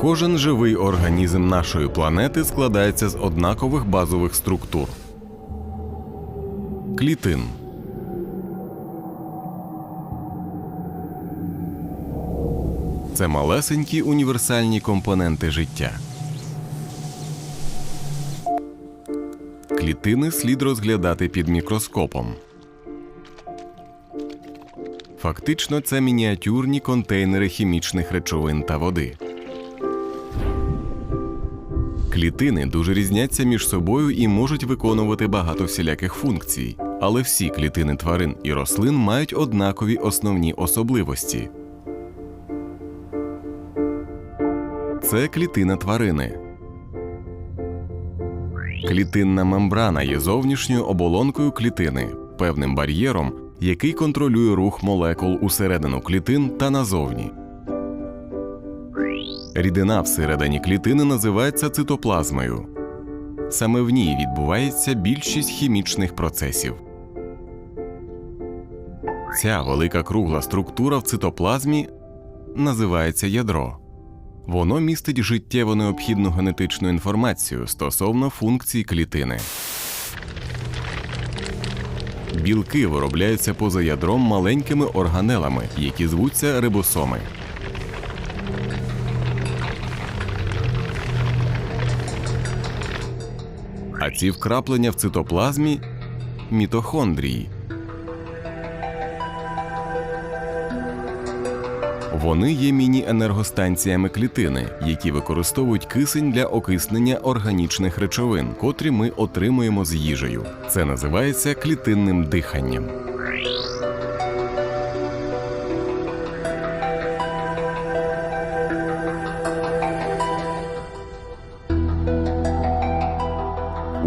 Кожен живий організм нашої планети складається з однакових базових структур. Клітин. Це малесенькі універсальні компоненти життя. Клітини слід розглядати під мікроскопом. Фактично, це мініатюрні контейнери хімічних речовин та води. Клітини дуже різняться між собою і можуть виконувати багато всіляких функцій, але всі клітини тварин і рослин мають однакові основні особливості. Це клітина тварини. Клітинна мембрана є зовнішньою оболонкою клітини, певним бар'єром, який контролює рух молекул усередину клітин та назовні. Рідина всередині клітини називається цитоплазмою. Саме в ній відбувається більшість хімічних процесів. Ця велика кругла структура в цитоплазмі називається ядро. Воно містить життєво необхідну генетичну інформацію стосовно функцій клітини. Білки виробляються поза ядром маленькими органелами, які звуться рибосоми. А ці вкраплення в цитоплазмі мітохондрії. Вони є міні-енергостанціями клітини, які використовують кисень для окиснення органічних речовин, котрі ми отримуємо з їжею. Це називається клітинним диханням.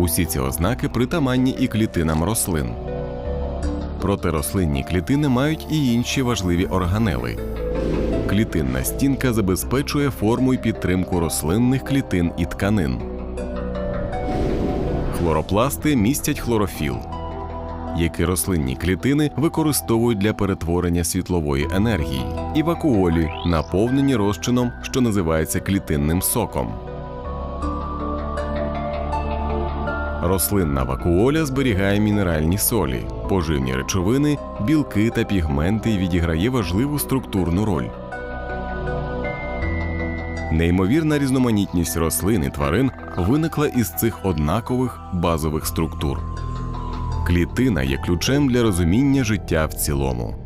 Усі ці ознаки притаманні і клітинам рослин. Проте рослинні клітини мають і інші важливі органели. Клітинна стінка забезпечує форму і підтримку рослинних клітин і тканин. Хлоропласти містять хлорофіл, який рослинні клітини використовують для перетворення світлової енергії, і вакуолі, наповнені розчином, що називається клітинним соком. Рослинна вакуоля зберігає мінеральні солі, поживні речовини, білки та пігменти і відіграє важливу структурну роль. Неймовірна різноманітність рослин і тварин виникла із цих однакових базових структур. Клітина є ключем для розуміння життя в цілому.